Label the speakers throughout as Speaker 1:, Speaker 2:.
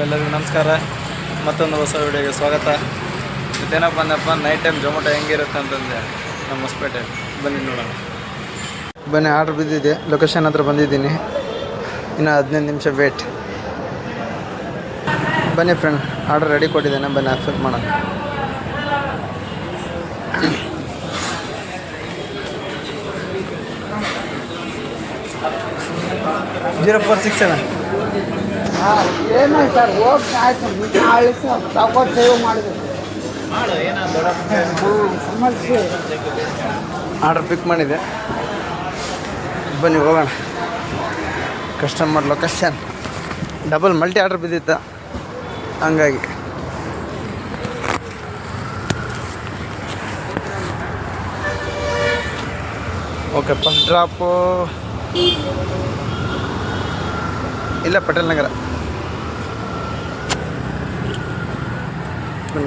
Speaker 1: ಎಲ್ಲರಿಗೂ ನಮಸ್ಕಾರ. ಮತ್ತೊಂದು ಹೊಸ ವಿಡಿಯೋಗೆ ಸ್ವಾಗತ. ಮತ್ತೇನಪ್ಪ ಅಂದಪ್ಪ ನೈಟ್ ಟೈಮ್ ಜೊಮೊಟೊ ಹೆಂಗಿರುತ್ತೆ ಅಂತಂದೆ ನಮ್ಮ ಹೊಸಪೇಟೆ. ಬನ್ನಿ ನೋಡೋಣ. ಬನ್ನಿ ಆರ್ಡ್ರ್ ಬಿದ್ದಿದೆ. ಲೊಕೇಶನ್ ಹತ್ರ ಬಂದಿದ್ದೀನಿ. ಇನ್ನು ಹದಿನೈದು ನಿಮಿಷ ವೇಟ್ ಬನ್ನಿ ಫ್ರೆಂಡ್ ಆರ್ಡರ್ ರೆಡಿ ಕೊಟ್ಟಿದ್ದೇನೆ. ಬನ್ನಿ ಅಕ್ಸೆಪ್ಟ್ ಮಾಡೋಣ. ಜೀರೋ ಫೋರ್ ಸಿಕ್ಸ್ ಸೆವೆನ್
Speaker 2: ಏನು ಸರ್ ಹೋಗಿ ಆಯ್ತು ನಾಳೆ ಸರ್ ತಗೊಂಡು ಸೇವ್ ಮಾಡಿದೆ ಸಮಸ್ಯೆ
Speaker 1: ಆರ್ಡರ್ ಪಿಕ್ ಮಾಡಿದೆ. ಬನ್ನಿ, ಹೋಗೋಣ. Customer location double multi order ಬಿದ್ದಿತ್ತ. ಹಂಗಾಗಿ. ಓಕೆ ಫಸ್ಟ್ ಡ್ರಾಪು ಇಲ್ಲ ಪಟೇಲ್ ನಗರ.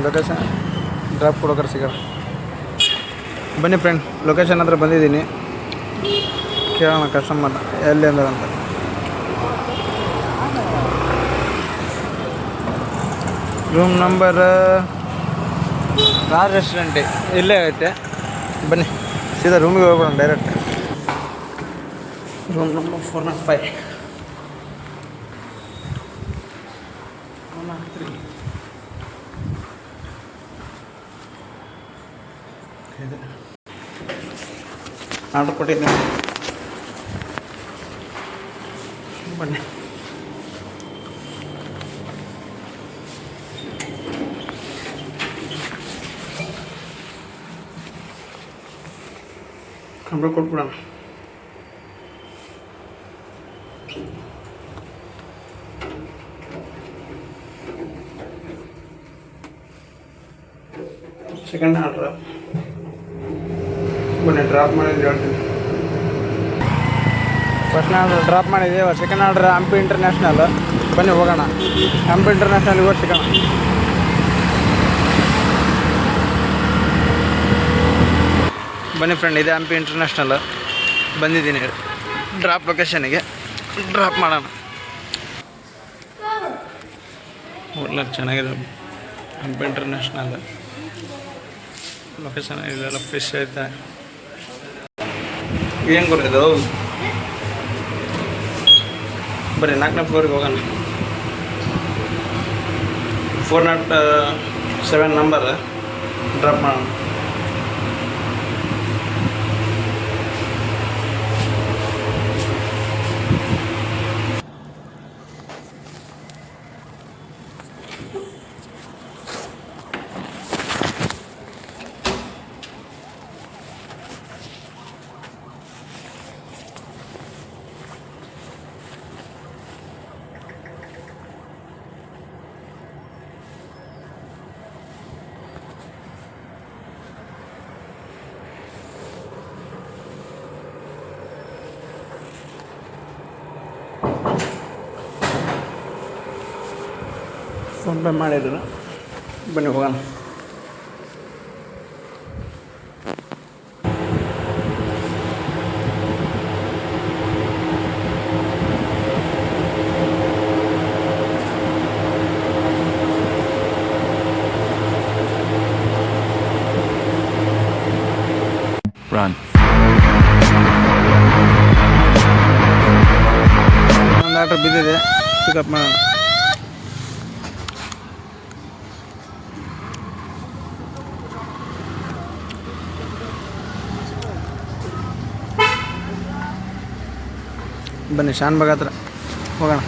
Speaker 1: ಲೊಕೇಶನ್ ಡ್ರಾಪ್ ಕೊಡೋಕರ ಸಿಗಲ್ಲ. ಬನ್ನಿ ಫ್ರೆಂಡ್ ಲೊಕೇಶನ್ ಹತ್ರ ಬಂದಿದ್ದೀನಿ. ಕೇಳೋಣ ಕಸ್ಟಮರ್ ಎಲ್ಲಿ ಅಂದ್ರೆ ಅಂತ. ರೂಮ್ ನಂಬರ್ ಕಾರ್ ರೆಸ್ಟೋರೆಂಟ್ ಇಲ್ಲೇ ಐತೆ. ಬನ್ನಿ ಸೀದಾ ರೂಮಿಗೆ ಹೋಗ್ಬಿಡೋಣ direct room number four nought five order ಕೊಟ್ಟಿದ್ದೀನಿ ಬನ್ನಿ ಕಂಪ್ಯೂಟರ್ ಕೊಟ್ಬಿಡೋಣ ಸೆಕೆಂಡ್ ಆರ್ಡ್ರ್ ಬನ್ನಿ ಡ್ರಾಪ್ ಮಾಡಿದ್ದು ಹೇಳ್ತೀನಿ. ಫಸ್ಟ್ ಆರ್ಡ್ರ್ ಡ್ರಾಪ್ ಮಾಡಿದೆ ಸೆಕೆಂಡ್ ಆರ್ಡ್ರ್ ಹಂಪಿ ಇಂಟರ್ನ್ಯಾಷನಲ್ ಬನ್ನಿ, ಹೋಗೋಣ. ಹಂಪಿ ಇಂಟರ್ನ್ಯಾಷನಲ್ ಇವತ್ತು ಸಿಗೋಣ. ಬನ್ನಿ ಫ್ರೆಂಡ್ ಇದೆ ಹಂಪಿ ಇಂಟರ್ನ್ಯಾಷನಲ್ ಬಂದಿದ್ದೀನಿ. ಡ್ರಾಪ್ ಲೊಕೇಶನಿಗೆ ಡ್ರಾಪ್ ಮಾಡೋಣ. ಒಳ್ಳೆ ಚೆನ್ನಾಗಿದೆ ಹಂಪಿ ಇಂಟರ್ನ್ಯಾಷನಲ್ ಲೊಕೇಶನ್ ಇದೆಲ್ಲ ಫಿಶ್ ಐತೆ ಏನು ಕೊಡೋದು ಬರ್ರಿ ನಾಲ್ಕನೇ ಫ್ಲೋರಿಗೆ ಹೋಗೋಣ. Four nought seven number drop ಮಾಡೋಣ. ಫೋನ್ಪೇ ಮಾಡಿದ್ರು ಬನ್ನಿ ಹೋಗೋಣ
Speaker 3: Run.
Speaker 1: ಒಂದು ಆರ್ಡ್ರ್ ಬಿದ್ದಿದೆ ಪಿಕಪ್ ಮಾಡೋಣ ಬನ್ನಿ, ಶಾನ್ ಬಾಗ ಹತ್ರ. ಹೋಗೋಣ.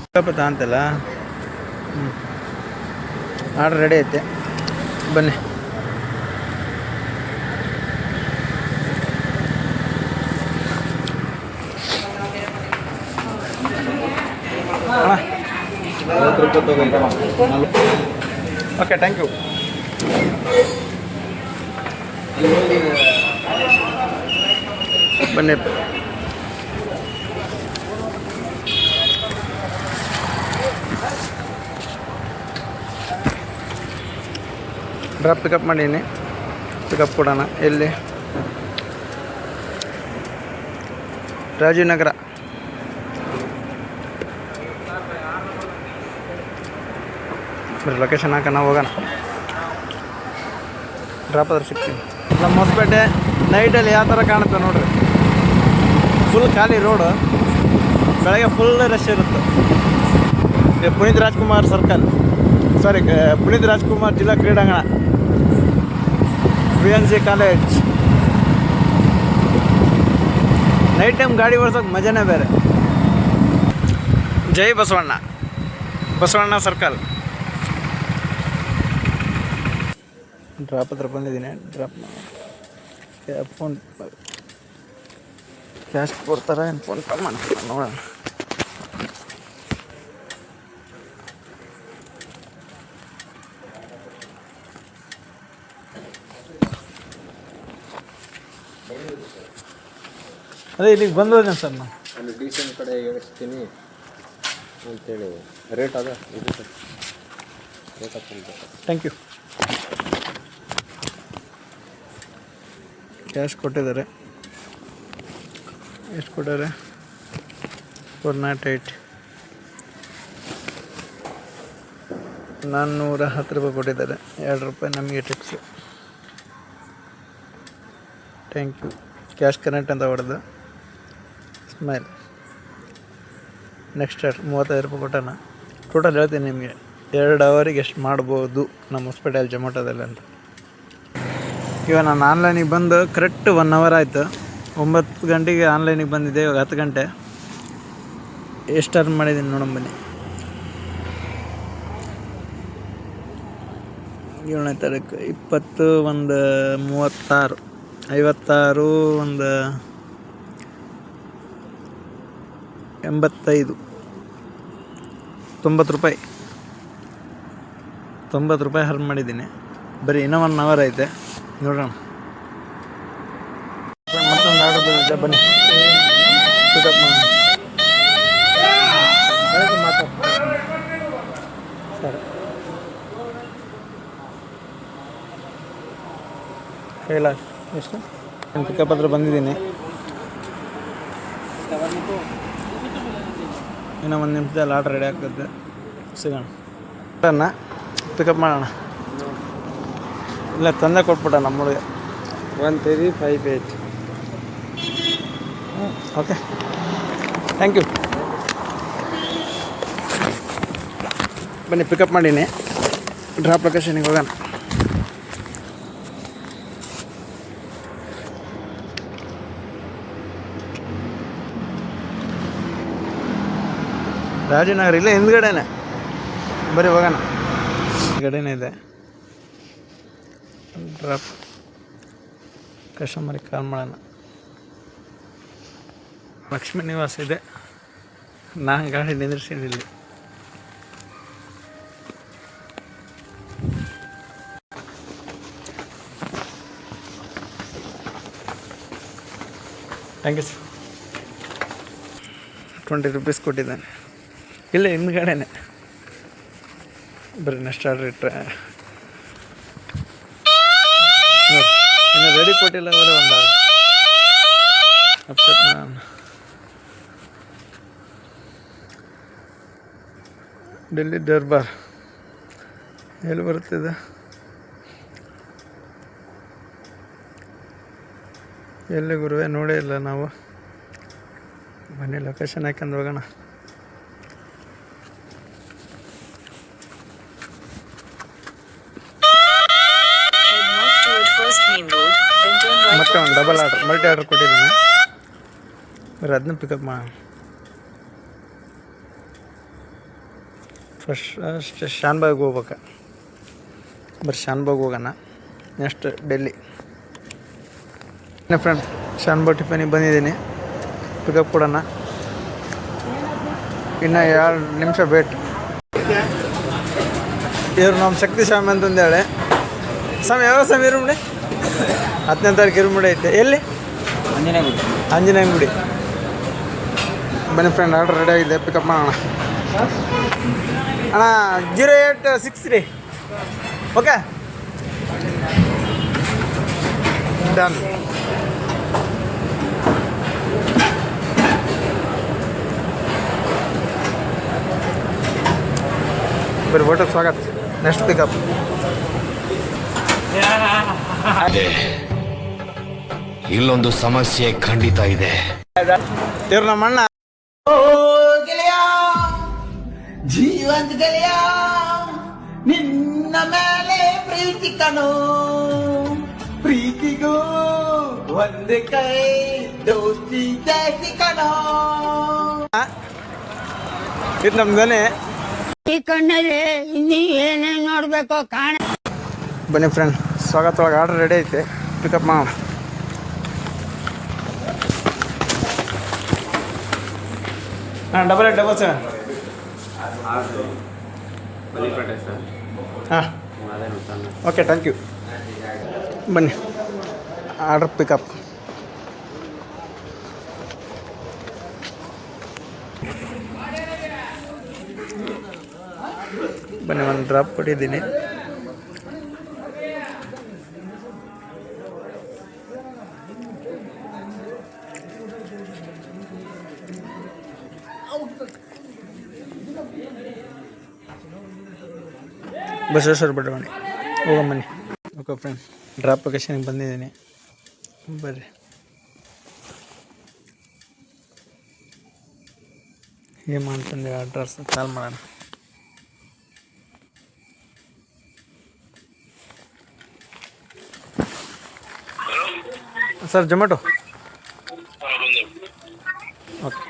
Speaker 1: ಪಿಕಪ್ ಅಂತಲ್ಲ? ಹ್ಞೂ ಆರ್ಡ್ರ್ ರೆಡಿ ಐತೆ. ಬನ್ನಿ. ಓಕೆ ಥ್ಯಾಂಕ್ ಯು બંને ಡ್ರಾಪ್ ಪಿಕಪ್ ಮಾಡೀನಿ. ಪಿಕಪ್ ಕೊಡೋಣ. ಎಲ್ಲಿ? ರಾಜೀವ್ನಗರ. ಬರೀ ಲೊಕೇಶನ್ ಹಾಕೋಣ, ಹೋಗೋಣ. ಡ್ರಾಪ್ ಆದ್ರೆ ಸಿಗ್ತೀನಿ. ನಮ್ಮ ಹೊಸಪೇಟೆ ನೈಟಲ್ಲಿ ಯಾವ ಥರ ಕಾಣುತ್ತೆ ನೋಡಿರಿ? ಫುಲ್ ಖಾಲಿ ರೋಡು ಬೆಳಗ್ಗೆ ಫುಲ್ ರಶ್ ಇರುತ್ತೆ. ಪುನೀತ್ ರಾಜ್ಕುಮಾರ್ ಸರ್ಕಲ್. ಸಾರಿ ಪುನೀತ್ ರಾಜ್ಕುಮಾರ್ ಜಿಲ್ಲಾ ಕ್ರೀಡಾಂಗಣ. B N C college night time ಗಾಡಿ ಓಡ್ಸೋಕೆ ಮಜಾನೇ ಬೇರೆ. ಜೈ ಬಸವಣ್ಣ. ಬಸವಣ್ಣ ಸರ್ಕಲ್. ಡ್ರಾಪ್ ಹತ್ರ ಬಂದಿದ್ದೀನಿ. ಡ್ರಾಪ್ ಫೋನ್ ಕ್ಯಾಶ್ ಕೊಡ್ತಾರೆ ಏನು? ಫೋನ್ ಪೇ ಮಾಡ್ತಾರೆ ನೋಡೋಣ. ಅದೇ ಇಲ್ಲಿಗೆ ಬಂದೋದೇನು ಸರ್ ನಾನು
Speaker 3: ಅಲ್ಲಿ ಡೀಸೆಂಟ್ ಕಡೆ ಹೇಳ್ತೀನಿ ಅಂತೇಳಿ. ರೇಟ್ ಅದ? ಇದು ಸರ್. ರೇಟ್ ಹಾಕ್ತೀನಿ
Speaker 1: ಥ್ಯಾಂಕ್ ಯು ಕ್ಯಾಶ್ ಕೊಟ್ಟಿದ್ದಾರೆ. ಎಷ್ಟು ಕೊಟ್ಟಾರೆ ಫೋರ್ ನಾಟ್ ಏಯ್ಟ್ ನಾನ್ನೂರ ಹತ್ತು ರೂಪಾಯಿ ಕೊಟ್ಟಿದ್ದಾರೆ. ಎರಡು ರೂಪಾಯಿ ನಮಗೆ tips thank you cash connect ಅಂತ ಹೊಡೆದು. ಸ್ಮೈಲ್ ನೆಕ್ಸ್ಟ್ ಮೂವತ್ತೈದು ರೂಪಾಯಿ ಕೊಟ್ಟಣ ಟೋಟಲ್ ಹೇಳ್ತೀನಿ ನಿಮಗೆ. ಎರಡು ಅವರಿಗೆ ಎಷ್ಟು ಮಾಡ್ಬೋದು ನಮ್ಮ ಹೊಸ್ಪೇಟೆಯಲ್ಲಿ ಜೊಮೊಟೋದಲ್ಲಿ ಅಂತ. ಇವಾಗ ನಾನು ಆನ್ಲೈನಿಗೆ ಬಂದು ಕರೆಕ್ಟ್ ಒನ್ ಅವರ್ ಆಯಿತು. ಒಂಬತ್ತು ಗಂಟೆಗೆ ಆನ್ಲೈನಿಗೆ ಬಂದಿದ್ದೆ, ಇವಾಗ ಹತ್ತು ಗಂಟೆ. ಎಷ್ಟು ಅರ್ನ್ ಮಾಡಿದ್ದೀನಿ ನೋಡೋಣ ಬನ್ನಿ. ಏಳನೇ ತಾರೀಕು, ಇಪ್ಪತ್ತು ಒಂದು ಮೂವತ್ತಾರು, ಐವತ್ತಾರು ಒಂದು ಎಂಬತ್ತೈದು. ತೊಂಬತ್ತು ರೂಪಾಯಿ. ತೊಂಬತ್ತು ರೂಪಾಯಿ ಹರ್ನ್ ಮಾಡಿದ್ದೀನಿ. ಬರೀ ಇನ್ನೂ ಒನ್ ಅವರ್ ಐತೆ. ನೋಡೋಣ. ಬಂದಿದ್ದೆ ಬನ್ನಿ ಪಿಕಪ್ ಮಾಡೋಣ ಸರಿ ಕೈಲಾಶ್ ಎಷ್ಟು ನಾನು ಪಿಕಪ್ ಹತ್ರ ಬಂದಿದ್ದೀನಿ. ಇನ್ನೂ ಒಂದು ನಿಮಿಷದಲ್ಲಿ ಆರ್ಡ್ರ್ ರೆಡಿ ಆಗ್ತದೆ. ಸಿಗೋಣ. ಅನ್ನ ಪಿಕಪ್ ಮಾಡೋಣ. ಇಲ್ಲ ತಂದೆ ಕೊಟ್ಬಿಟ್ಟ ನಮ್ಮ ಹುಡುಗ
Speaker 3: one three five eight
Speaker 1: okay thank you ಬನ್ನಿ ಪಿಕಪ್ ಮಾಡೀನಿ. ಡ್ರಾಪ್ ಲೊಕೇಶನಿಗೆ ಹೋಗೋಣ. ರಾಜನಗರ ಇಲ್ಲೇ ಹಿಂದ್ಗಡೆನೆ. ಬರೀ ಹೋಗೋಣ. ಹಿಂದ್ಗಡೆನೇ ಇದೆ. ಡ್ರಾಪ್ ಕಸ್ಟಮರಿಗೆ ಕಾಲ್ ಮಾಡೋಣ. ಲಕ್ಷ್ಮೀ ನಿವಾಸ ಇದೆ. ನಾನು ಗಾಡಿ ನಿಂದ್ರಿಸೀನಿ ಇಲ್ಲಿ thank you sir twenty rupees ಕೊಟ್ಟಿದ್ದಾನೆ. ಇಲ್ಲ ಹಿಂದ್ಗಡೆನೆ. ಬರೀ ನೆಕ್ಸ್ಟ್ ಆರ್ಡ್ರ್ ಇಟ್ಟರೆ ಇನ್ನು ರೆಡಿ ಕೊಟ್ಟಿಲ್ಲ ಅವರು ಒಂದು ಅಪ್ಸೆಟ್ ಮಾಡೋಣ ಡೆಲ್ಲಿ ದರ್ಬಾರ್. ಎಲ್ಲಿ ಬರುತ್ತಿದೆ ಎಲ್ಲಿ ಗುರುವೆ? ನೋಡೇ ಇಲ್ಲ ನಾವು. ಮನೆ ಲೊಕೇಶನ್ ಹಾಕೊಂಡು ಹೋಗೋಣ. ಮತ್ತೆ ಒಂದು double
Speaker 4: order
Speaker 1: order multi order ಕೊಟ್ಟಿದ್ದೀನಿ. ಬರೀ ಅದನ್ನ ಪಿಕಪ್ ಮಾಡೋಣ ಫಸ್ಟ್ ಅಷ್ಟು ಶಾನ್ಬಾಗ್ ಹೋಗ್ಬೇಕು. ಬರೀ ಶಾನ್ಬಾಗ್ ಹೋಗೋಣ. ನೆಕ್ಸ್ಟ್ ಡೆಲ್ಲಿ. ಫ್ರೆಂಡ್ ಶಾನ್ಬಾಗ್ ಟಿಫನಿಗೆ ಬಂದಿದ್ದೀನಿ. ಪಿಕಪ್ ಕೊಡೋಣ. ಇನ್ನು ಎರಡು ನಿಮಿಷ ಬೇಟ್ ಇವ್ರು ನಮ್ಮ ಶಕ್ತಿ ಸ್ವಾಮಿ ಅಂತಂದೇಳಿ ಸ್ವಾಮಿ ಯಾವ ಸ್ವಾಮಿ ಇರುಮುಡಿ ಹತ್ತನೇ ತಾರೀಕು ಇರುಮುಡಿ ಐತೆ. ಎಲ್ಲಿ?
Speaker 3: ಆಂಜನೇಯ ಗುಡಿ
Speaker 1: ಆಂಜನೇಯ ಗುಡಿ. ಬನ್ನಿ ಫ್ರೆಂಡ್ ಆರ್ಡ್ರ್ ರೆಡಿ ಆಗಿದೆ. ಪಿಕಪ್ ಮಾಡೋಣ. ಅಣ್ಣ zero eight six three okay done ಬರೀ ಹೋಟೆಲ್ ಸ್ವಾಗತ. ನೆಕ್ಸ್ಟ್ ಪಿಕಪ್
Speaker 5: ಇಲ್ಲೊಂದು ಸಮಸ್ಯೆ ಖಂಡಿತ ಇದೆ.
Speaker 1: ಇವ್ರು ನಮ್ಮ ಅಣ್ಣ
Speaker 2: ಜೀವಂತ ಗೆಳೆಯ ನಿನ್ನ ಮೇಲೆ ಪ್ರೀತಿ ಕಣೋ. ಪ್ರೀತಿಗೂ ಒಂದು ಕೈ ದೋಸ್ತಿ ಜಾಸ್ತಿ ಕಣೋ.
Speaker 1: ಇದು ನಮ್ಮ ದನಿ
Speaker 2: ಈ ಕಣ್ಣಲ್ಲಿ ಇನ್ನೀ ಏನೇನು ನೋಡ್ಬೇಕು ಕಾಣ.
Speaker 1: ಬನ್ನಿ ಫ್ರೆಂಡ್ ಸ್ವಾಗತ ಒಳಗೆ ಆರ್ಡರ್ ರೆಡಿ ಐತೆ. ಪಿಕಪ್ ಮಾಡೋಣ ಹಾಂ double eight double seven
Speaker 3: Balipete sir.
Speaker 1: ಹಾಂ. ಓಕೆ ಥ್ಯಾಂಕ್ ಯು ಬನ್ನಿ. ಆರ್ಡರ್ ಪಿಕಪ್ ಬನ್ನಿ ಒಂದು ಡ್ರಾಪ್ ಕೊಟ್ಟಿದ್ದೀನಿ ಬಸವೇಶ್ವರ ಬಡಾವಣೆ. ಹೋಗಮ್ಮನಿ ಓಕೆ ಫ್ರೆಂಡ್ ಡ್ರಾಪ್ ಲೊಕೇಶನ್ಗೆ ಬಂದಿದ್ದೀನಿ. ಬರ್ರಿ. ಏನು ಮಾಡ್ತಂದೆ ಅಡ್ರೆಸ್ ಕಾಲ್ ಮಾಡೋಣ. ಸರ್ ಜೊಮ್ಯಾಟೊ ಓಕೆ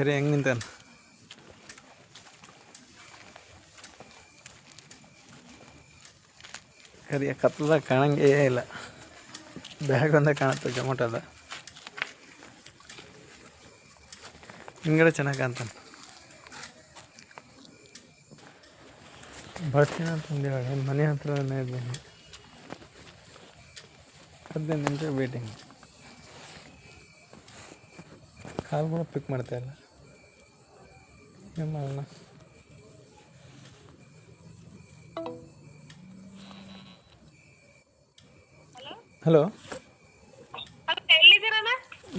Speaker 1: ಖರೆ ಹೆಂಗೆ ನಿಂತಾನ ಖರೆ ಕತ್ತದಾಗ ಕಾಣಂಗೇ ಇಲ್ಲ. ಬ್ಯಾಗ್ ಒಂದೇ ಕಾಣುತ್ತೆ, ಜೊಮೊಟೋದ. ಹಿಂಗಡೆ ಚೆನ್ನಾಗಿ ಕಾಣ್ತಾನೆ ಬರ್ತೀನಿ ಅಂತಂದು ಹೇಳಿ ಮನೆ ಹತ್ರನೇ ಇದ್ದೀನಿ. ಹದಿನೈದು ನಿಮಿಷ ವೇಟಿಂಗ್ ಕಾಲ್ ಕೂಡ ಪಿಕ್ ಮಾಡ್ತಾ ಏನು ಮಾಡೋಣ ಹಲೋ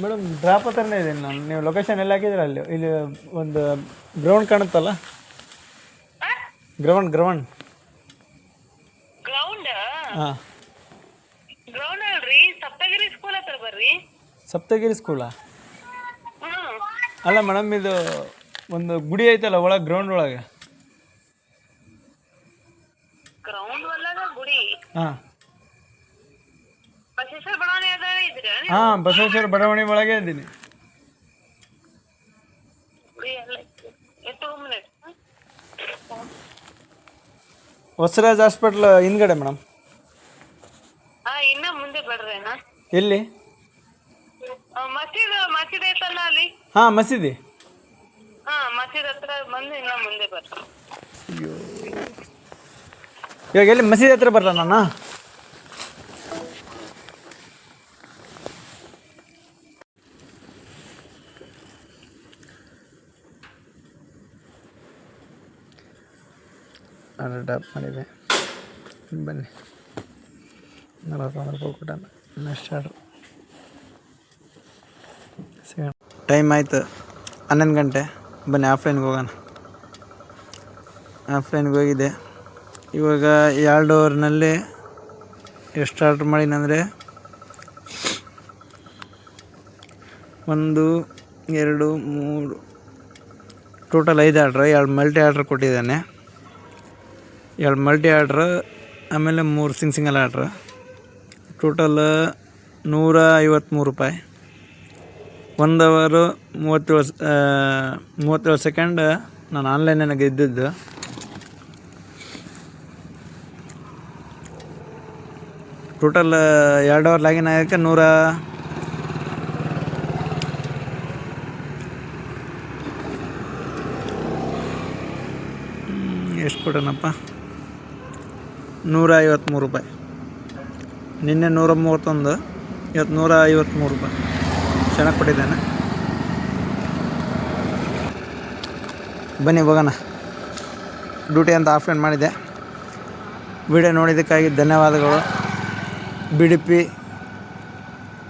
Speaker 1: ಮೇಡಮ್ ಡ್ರಾಪ್ ಹತ್ರನೇ ಇದ್ದೀನಿ ನಾನು ನೀವು ಲೊಕೇಶನ್ ಎಲ್ಲ ಹಾಕಿದ್ರೆ ಅಲ್ಲಿ? ಇಲ್ಲಿ ಒಂದು ಗ್ರೌಂಡ್ ಕಾಣುತ್ತಲ್ಲ? ಗ್ರೌಂಡ್ ಗ್ರೌಂಡ್
Speaker 6: ಗ್ರೌಂಡ್
Speaker 1: ಹಾಂ.
Speaker 6: ಗ್ರೌಂಡ್ ಅಲ್ರಿ? ಸಪ್ತಗಿರಿ ಸ್ಕೂಲ್ ಹತ್ರ ಬರ್ರಿ.
Speaker 1: ಸಪ್ತಗಿರಿ ಸ್ಕೂಲಾ ಅಲ್ಲ ಮೇಡಮ್ ಇದು ಒಂದು ಗುಡಿ ಐತಲ್ಲ ಒಳಗೆ ಗ್ರೌಂಡ್ ಒಳಗೆ?
Speaker 6: ಗ್ರೌಂಡ್ ಒಳಗ ಗುಡಿ?
Speaker 1: ಹಾಂ.
Speaker 6: ಬಸವೇಶ್ವರ ಬಡಾವಣೆ ಅದ ಇದ್ರ
Speaker 1: ಹಾಂ ಬಸವೇಶ್ವರ ಬಡಾವಣೆ ಒಳಗೆ ಇದ್ದೀನಿ ಹೊಸರಾಜ್ ಹಾಸ್ಪಿಟ್ಲ್ ಹಿಂದ್ಗಡೆ ಮೇಡಮ್?
Speaker 6: ಹಾ ಇನ್ನ ಮುಂದೆ ಬರ್ರಿ ಅಣ್ಣ.
Speaker 1: ಎಲ್ಲಿ?
Speaker 6: ಹಾ ಮಸೀದ್ ಮಸೀದ್ ಐತಲ್ಲ ಅಲ್ಲಿ?
Speaker 1: ಹಾಂ ಮಸೀದಿ.
Speaker 6: ಮಸೀದ್ ಹತ್ರ
Speaker 1: ಇವಾಗ ಎಲ್ಲಿ ಮಸೀದಿ ಹತ್ರ ಬರಲ್ಲ ನಾನು? ಟಾಪ್ ಮಾಡಿದೆ. ಬನ್ನಿ. ನಲವತ್ತೊಂದು ರೂಪಾಯಿ ಕೊಟ್ಟ ನೆಕ್ಸ್ಟ್ ಟೈಮ್ ಆಯಿತು. ಹನ್ನೊಂದು ಗಂಟೆ. ಬನ್ನಿ ಆಫ್ಲೈನ್ಗೆ ಹೋಗೋಣ. ಆಫ್ಲೈನ್ಗೆ ಹೋಗಿದೆ. ಇವಾಗ ಎರಡು ಅವರ್ನಲ್ಲಿ ಎಷ್ಟು ಆರ್ಡ್ರ್ ಮಾಡಿನಂದರೆ ಒಂದು, ಎರಡು, ಮೂರು ಟೋಟಲ್ ಐದು ಆರ್ಡ್ರ್ ಎರಡು ಮಲ್ಟಿ ಆರ್ಡ್ರ್ ಕೊಟ್ಟಿದ್ದಾನೆ. ಎರಡು ಮಲ್ಟಿ ಆರ್ಡ್ರ್ ಆಮೇಲೆ ಮೂರು ಸಿಂಗ್ ಸಿಂಗಲ್ ಆರ್ಡ್ರ್ ಟೋಟಲ್ ನೂರ ಐವತ್ತ್ಮೂರು ರೂಪಾಯಿ. ಒಂದು ಅವರು ಮೂವತ್ತೇಳು ಮೂವತ್ತೇಳು ಸೆಕೆಂಡ್ ನಾನು ಆನ್ಲೈನಾಗ ಇದ್ದಿದ್ದು ಟೋಟಲ್ ಎರಡು ಅವರ್ ಲಾಗಿನ್ ಆಗೋಕ್ಕೆ ನೂರ ಎಷ್ಟು ಕೊಡೋಣಪ್ಪ? ನೂರ ಐವತ್ತ್ಮೂರು ರೂಪಾಯಿ. ನಿನ್ನೆ ನೂರ ಮೂವತ್ತೊಂದು, ಇವತ್ತು ನೂರ ಐವತ್ತ್ಮೂರು ರೂಪಾಯಿ. ಚೆನ್ನಾಗಿ ಕೊಟ್ಟಿದ್ದಾನೆ. ಬನ್ನಿ ಹೋಗೋಣ. ಡ್ಯೂಟಿ ಅಂತ ಆಫ್ಲೈನ್ ಮಾಡಿದೆ ವಿಡಿಯೋ ನೋಡಿದ್ದಕ್ಕಾಗಿ ಧನ್ಯವಾದಗಳು. ಬಿ ಡಿ ಪಿ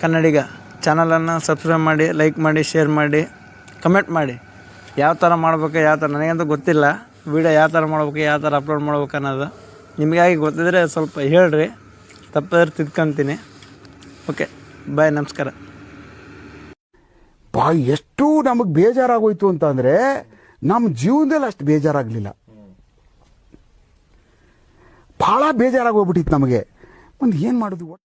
Speaker 1: ಕನ್ನಡಿಗ ಚಾನಲನ್ನು ಸಬ್ಸ್ಕ್ರೈಬ್ ಮಾಡಿ, ಲೈಕ್ ಮಾಡಿ, ಶೇರ್ ಮಾಡಿ, ಕಮೆಂಟ್ ಮಾಡಿ. ಯಾವ ಥರ ಮಾಡ್ಬೇಕು, ಯಾವ ಥರ, ನನಗಂತೂ ಗೊತ್ತಿಲ್ಲ. ವೀಡಿಯೋ ಯಾವ ಥರ ಮಾಡ್ಬೇಕು, ಯಾವ ಥರ ಅಪ್ಲೋಡ್ ಮಾಡ್ಬೇಕು ಅನ್ನೋದು. ನಿಮಗಾಗಿ ಗೊತ್ತಿದ್ರೆ ಸ್ವಲ್ಪ ಹೇಳ್ರಿ ತಪ್ಪಿದ್ರೆ ತಿದ್ಕೊಂತೀನಿ. ಓಕೆ, ಬಾಯ್, ನಮಸ್ಕಾರ.
Speaker 7: ಬಾ, ಎಷ್ಟು ನಮಗೆ ಬೇಜಾರಾಗೋಯ್ತು ಅಂತಂದ್ರೆ ನಮ್ಮ ಜೀವನದಲ್ಲಿ ಅಷ್ಟು ಬೇಜಾರಾಗಲಿಲ್ಲ. ಬಹಳ ಬೇಜಾರಾಗೋಗ್ಬಿಟ್ಟಿತ್ತು ನಮಗೆ. ಒಂದು ಏನು ಮಾಡೋದು?